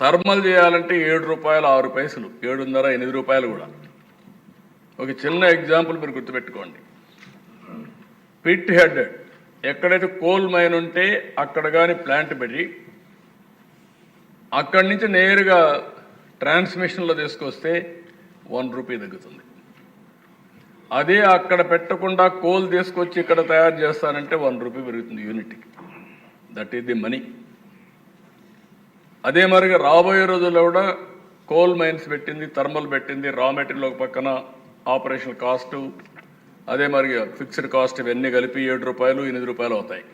Thermal చేయాలంటే ఏడు రూపాయలు ఆరు పైసలు ఏడున్నర ఎనిమిది రూపాయలు కూడా. ఒక చిన్న ఎగ్జాంపుల్ మీరు గుర్తుపెట్టుకోండి. పిట్ హెడ్ ఎక్కడైతే కోల్ మైన్ ఉంటే అక్కడ కానీ ప్లాంట్ పెట్టి అక్కడి నుంచి నేరుగా ట్రాన్స్మిషన్లో తీసుకొస్తే వన్ రూపీ తగ్గుతుంది. అదే అక్కడ పెట్టకుండా కోల్ తీసుకొచ్చి ఇక్కడ తయారు చేస్తానంటే వన్ రూపీ పెరుగుతుంది యూనిట్కి దట్ ఈస్ ది మనీ అదే మరిగా రాబోయే రోజుల్లో కూడా కోల్ మైన్స్ పెట్టింది థర్మల్ పెట్టింది రా మెటీరియల్ ఒక పక్కన ఆపరేషన్ కాస్ట్ అదే మరి ఫిక్స్డ్ కాస్ట్ ఇవన్నీ కలిపి ఏడు రూపాయలు ఎనిమిది రూపాయలు అవుతాయి.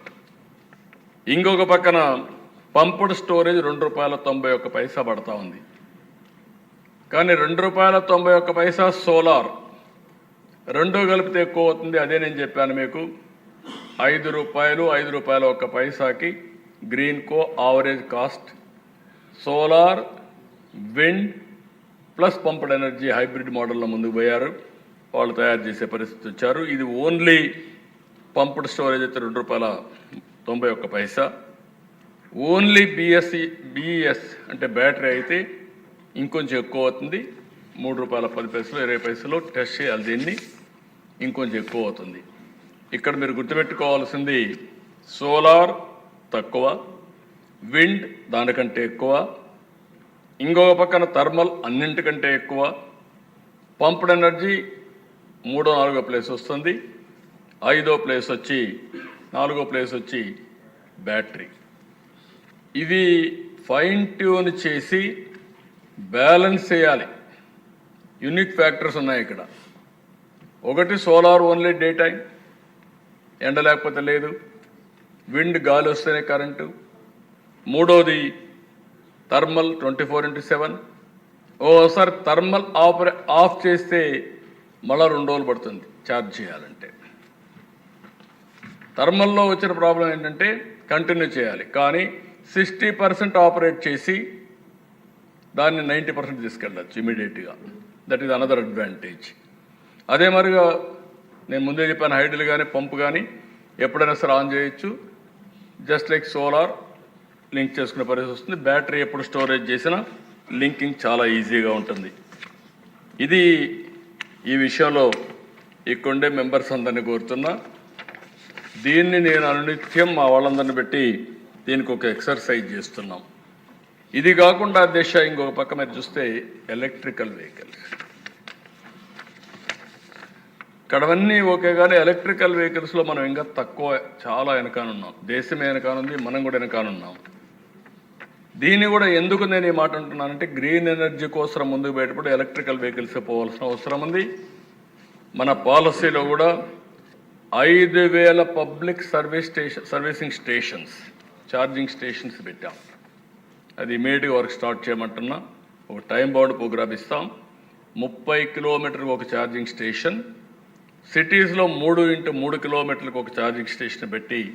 ఇంకొక పక్కన పంపుడ్ స్టోరేజ్ రెండు రూపాయల తొంభై ఒక్క పైసా పడతా ఉంది. కానీ రెండు రూపాయల తొంభై ఒక్క పైసా సోలార్. రెండు కలిపితే ఎక్కువ అవుతుంది అదే నేను చెప్పాను మీకు. ఐదు రూపాయలు ఐదు రూపాయల ఒక్క పైసాకి Greenko average cost solar wind plus pumped energy hybrid మోడల్లో ముందుకు పోయారు. వాళ్ళు తయారు చేసే పరిస్థితి వచ్చారు. ఇది ఓన్లీ పంప్డ్ స్టోరేజ్ అయితే రెండు రూపాయల తొంభై ఒక్క పైసా. ఓన్లీ బిఎస్సి బిఎస్ అంటే బ్యాటరీ అయితే ఇంకొంచెం ఎక్కువ అవుతుంది. మూడు రూపాయల పది పైసలు ఇరవై పైసలు టెస్ట్ చేయాలి దీన్ని. ఇంకొంచెం ఎక్కువ అవుతుంది. ఇక్కడ మీరు గుర్తుపెట్టుకోవాల్సింది సోలార్ తక్కువ. విండ్ దానికంటే ఎక్కువ ఇంకొక పక్కన థర్మల్ అన్నింటికంటే ఎక్కువ పంప్డ్ ఎనర్జీ మూడో నాలుగో ప్లేస్ వస్తుంది ఐదో ప్లేస్ వచ్చి నాలుగో ప్లేస్ వచ్చి బ్యాటరీ. ఇది ఫైన్ ట్యూన్ చేసి బ్యాలెన్స్ చేయాలి. యూనిక్ ఫ్యాక్టర్స్ ఉన్నాయి ఇక్కడ. ఒకటి సోలార్ ఓన్లీ డే టైం ఎండ లేకపోతే లేదు విండ్ గాలి వస్తేనే కరెంటు మూడోది thermal twenty four into seven. ఓసారి థర్మల్ ఆపరే ఆఫ్ చేస్తే మళ్ళా రెండు రోజులు పడుతుంది ఛార్జ్ చేయాలంటే. థర్మల్లో వచ్చిన ప్రాబ్లం ఏంటంటే కంటిన్యూ చేయాలి. కానీ సిక్స్టీ పర్సెంట్ ఆపరేట్ చేసి దాన్ని నైంటీ పర్సెంట్ తీసుకెళ్ళచ్చు ఇమీడియట్గా. దట్ ఈజ్ అనదర్ అడ్వాంటేజ్ అదే మరిగా నేను ముందే చెప్పాను హైడ్రల్ కానీ పంప్ కానీ ఎప్పుడైనా సరే ఆన్ చేయొచ్చు. జస్ట్ లైక్ సోలార్ లింక్ చేసుకునే పరిస్థితి వస్తుంది. బ్యాటరీ ఎప్పుడు స్టోరేజ్ చేసినా లింకింగ్ చాలా ఈజీగా ఉంటుంది. ఇది ఈ విషయంలో ఇక్కడుండే మెంబర్స్ అందరినీ కోరుతున్నా. దీన్ని నేను అనునిత్యం మా వాళ్ళందరిని పెట్టి దీనికి ఒక ఎక్సర్సైజ్ చేస్తున్నాం. ఇది కాకుండా దేశ ఇంకొక పక్క మీరు చూస్తే ఎలక్ట్రికల్ వెహికల్స్ ఇక్కడవన్నీ ఓకే కానీ ఎలక్ట్రికల్ వెహికల్స్లో మనం ఇంకా తక్కువ చాలా వెనకానున్నాం. దేశమే వెనకానుంది మనం కూడా వెనకానున్నాం. దీన్ని కూడా ఎందుకు నేను ఈ మాట అంటున్నానంటే గ్రీన్ ఎనర్జీ కోసం ముందుకు బయటపడి ఎలక్ట్రికల్ వెహికల్స్ పోవాల్సిన అవసరం ఉంది. మన పాలసీలో కూడా ఐదు వేల public service station servicing stations charging stations పెట్టాం. అది ఇమీడియట్గా వర్క్ స్టార్ట్ చేయమంటున్నా. ఒక టైం బౌండ్ ప్రోగ్రామ్ ఇస్తాం. ముప్పై కిలోమీటర్కి ఒక ఛార్జింగ్ స్టేషన్. సిటీస్లో మూడు ఇంటూ మూడు కిలోమీటర్లకు ఒక ఛార్జింగ్ స్టేషన్ పెట్టి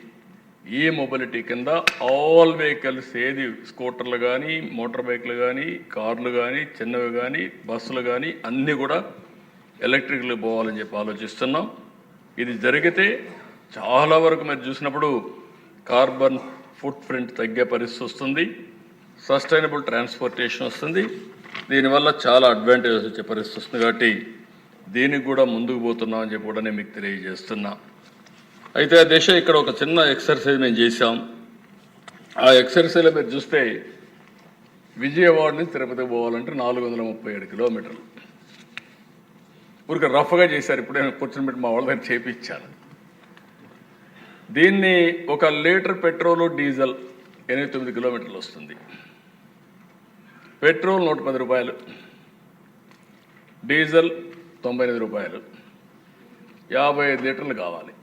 ఈ మొబిలిటీ కింద ఆల్ వెహికల్స్ ఏది స్కూటర్లు కానీ మోటార్ బైక్లు కానీ కార్లు కానీ చిన్నవి కానీ బస్సులు కానీ అన్నీ కూడా ఎలక్ట్రిక్లు పోవాలని చెప్పి ఆలోచిస్తున్నాం. ఇది జరిగితే చాలా వరకు మీరు చూసినప్పుడు కార్బన్ ఫుట్ ప్రింట్ తగ్గే పరిస్థితి వస్తుంది. సస్టైనబుల్ ట్రాన్స్పోర్టేషన్ వస్తుంది. దీనివల్ల చాలా అడ్వాంటేజెస్ వచ్చే పరిస్థితి వస్తుంది కాబట్టి దీనికి కూడా ముందుకు పోతున్నామని చెప్పి కూడా నేను మీకు తెలియజేస్తున్నా. అయితే ఆ దేశ ఇక్కడ ఒక చిన్న ఎక్సర్సైజ్ మేము చేశాం. ఆ ఎక్సర్సైజ్లో మీరు చూస్తే విజయవాడ నుంచి తిరుపతికి పోవాలంటే నాలుగు వందల ముప్పై ఏడు కిలోమీటర్లు. ఊరికి రఫ్గా చేశారు. ఇప్పుడే నేను కూర్చొని పెట్టి మా వాళ్ళ దగ్గర చేపించాను. దీన్ని ఒక లీటర్ పెట్రోలు డీజిల్ ఎనిమిది తొమ్మిది కిలోమీటర్లు వస్తుంది. పెట్రోల్ నూట పది రూపాయలు డీజిల్ తొంభై ఎనిమిది రూపాయలు యాభై ఐదు లీటర్లు కావాలి.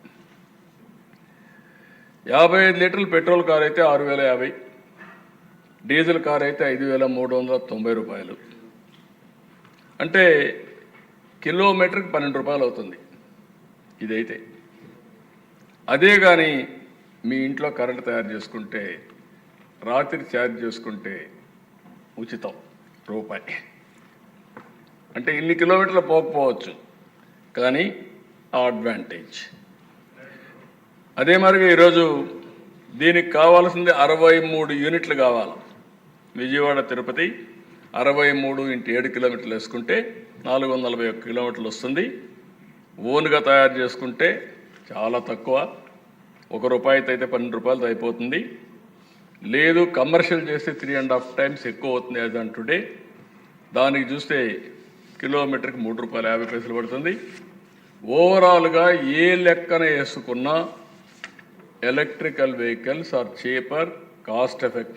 యాభై ఐదు లీటర్లు పెట్రోల్ కార్ అయితే ఆరు వేల యాభై. డీజిల్ కార్ అయితే ఐదు వేల మూడు వందల తొంభై రూపాయలు. అంటే కిలోమీటర్కి పన్నెండు రూపాయలు అవుతుంది ఇదైతే. అదే కానీ మీ ఇంట్లో కరెంట్ తయారు చేసుకుంటే రాత్రి ఛార్జ్ చేసుకుంటే ఉచితం రూపాయి. అంటే ఇన్ని కిలోమీటర్లు పోకపోవచ్చు కానీ ఆ అడ్వాంటేజ్. అదే మరిగా ఈరోజు దీనికి కావాల్సింది అరవై మూడు యూనిట్లు కావాలి. విజయవాడ తిరుపతి అరవై మూడు ఇంటి ఏడు కిలోమీటర్లు వేసుకుంటే నాలుగు వందల నలభై ఒక్క కిలోమీటర్లు వస్తుంది. ఓన్గా తయారు చేసుకుంటే చాలా తక్కువ. ఒక రూపాయితో అయితే పన్నెండు రూపాయలతో అయిపోతుంది. లేదు కమర్షియల్ చేస్తే త్రీ అండ్ హాఫ్ టైమ్స్ ఎక్కువ అవుతుంది యాజ్ ఆన్ టుడే దానికి చూస్తే కిలోమీటర్కి మూడు రూపాయలు యాభై పైసలు పడుతుంది. ఓవరాల్గా ఏ లెక్కన వేసుకున్నా electrical vehicles are cheaper cost effective